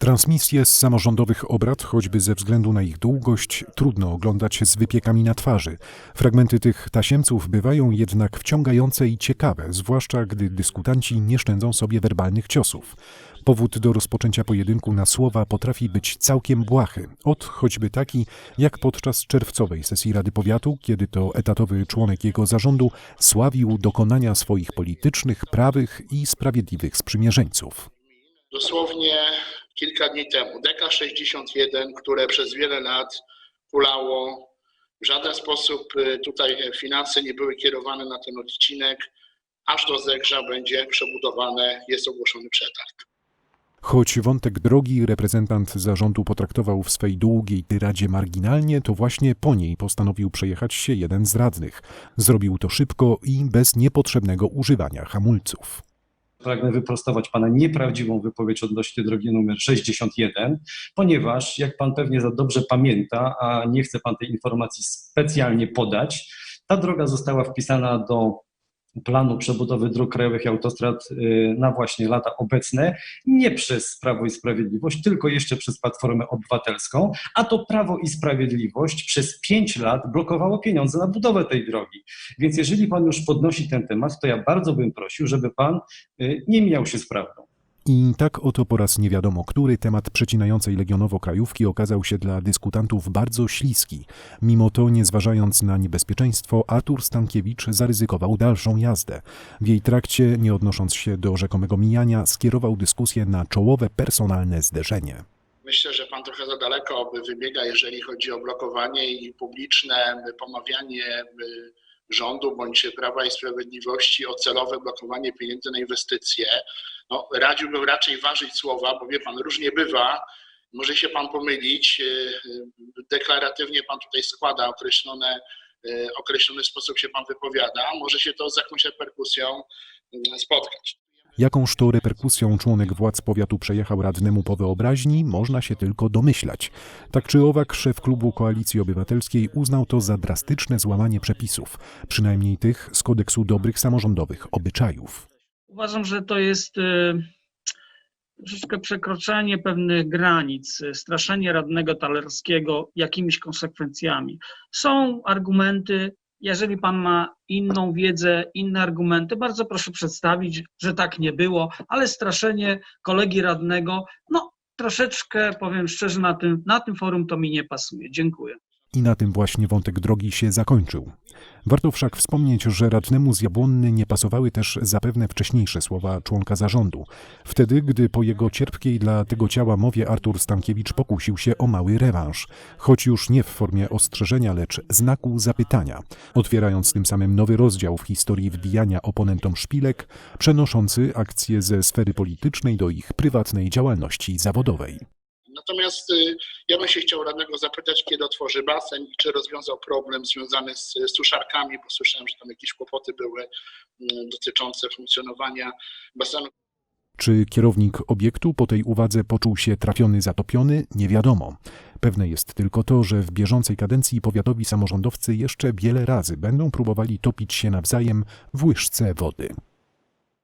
Transmisje z samorządowych obrad, choćby ze względu na ich długość, trudno oglądać z wypiekami na twarzy. Fragmenty tych tasiemców bywają jednak wciągające i ciekawe, zwłaszcza gdy dyskutanci nie szczędzą sobie werbalnych ciosów. Powód do rozpoczęcia pojedynku na słowa potrafi być całkiem błahy. Od choćby taki, jak podczas czerwcowej sesji Rady Powiatu, kiedy to etatowy członek jego zarządu sławił dokonania swoich politycznych, prawych i sprawiedliwych sprzymierzeńców. dosłownie kilka dni temu. DK61, które przez wiele lat kulało, w żaden sposób y, tutaj finanse nie były kierowane na ten odcinek, aż do Zegrza będzie przebudowane, jest ogłoszony przetarg. Choć wątek drogi reprezentant zarządu potraktował w swej długiej tyradzie marginalnie, to właśnie po niej postanowił przejechać się jeden z radnych. Zrobił to szybko i bez niepotrzebnego używania hamulców. Pragnę wyprostować Pana nieprawdziwą wypowiedź odnośnie drogi numer 61, ponieważ, jak Pan pewnie za dobrze pamięta, a nie chce Pan tej informacji specjalnie podać, ta droga została wpisana do planu przebudowy dróg krajowych i autostrad y, na właśnie lata obecne, nie przez Prawo i Sprawiedliwość, tylko jeszcze przez Platformę Obywatelską, a to Prawo i Sprawiedliwość przez pięć lat blokowało pieniądze na budowę tej drogi. Więc jeżeli Pan już podnosi ten temat, to ja bardzo bym prosił, żeby Pan y, nie mijał się z prawdą. I tak oto po raz nie wiadomo który temat przecinającej legionowo krajówki okazał się dla dyskutantów bardzo śliski. Mimo to, nie zważając na niebezpieczeństwo, Artur Stankiewicz zaryzykował dalszą jazdę. W jej trakcie, nie odnosząc się do rzekomego mijania, skierował dyskusję na czołowe personalne zderzenie. Myślę, że pan trochę za daleko wybiega, jeżeli chodzi o blokowanie i publiczne pomawianie rządu bądź Prawa i Sprawiedliwości o celowe blokowanie pieniędzy na inwestycje. No, radziłbym raczej ważyć słowa, bo wie pan, różnie bywa. Może się pan pomylić. y, y, Deklaratywnie pan tutaj składa określone, y, określony sposób się pan wypowiada. Może się to z jakąś reperkusją spotkać. Jakąż to reperkusją członek władz powiatu przejechał radnemu po wyobraźni, można się tylko domyślać. Tak czy owak, szef klubu Koalicji Obywatelskiej uznał to za drastyczne złamanie przepisów, przynajmniej tych z kodeksu dobrych samorządowych obyczajów. Uważam, że to jest e, troszeczkę przekroczenie pewnych granic, e, straszenie radnego talerskiego jakimiś konsekwencjami. Są argumenty, jeżeli pan ma inną wiedzę, inne argumenty, bardzo proszę przedstawić, że tak nie było, ale straszenie kolegi radnego, no troszeczkę, powiem szczerze, na tym, na tym forum to mi nie pasuje. Dziękuję. I na tym właśnie wątek drogi się zakończył. Warto wszak wspomnieć, że radnemu z Jabłonny nie pasowały też zapewne wcześniejsze słowa członka zarządu. Wtedy, gdy po jego cierpkiej dla tego ciała mowie Artur Stankiewicz pokusił się o mały rewanż, choć już nie w formie ostrzeżenia, lecz znaku zapytania, otwierając tym samym nowy rozdział w historii wbijania oponentom szpilek, przenoszący akcje ze sfery politycznej do ich prywatnej działalności zawodowej. Natomiast y, ja bym się chciał radnego zapytać, kiedy otworzy basen i czy rozwiązał problem związany z suszarkami, bo słyszałem, że tam jakieś kłopoty były mm, dotyczące funkcjonowania basenu. Czy kierownik obiektu po tej uwadze poczuł się trafiony, zatopiony? Nie wiadomo. Pewne jest tylko to, że w bieżącej kadencji powiatowi samorządowcy jeszcze wiele razy będą próbowali topić się nawzajem w łyżce wody.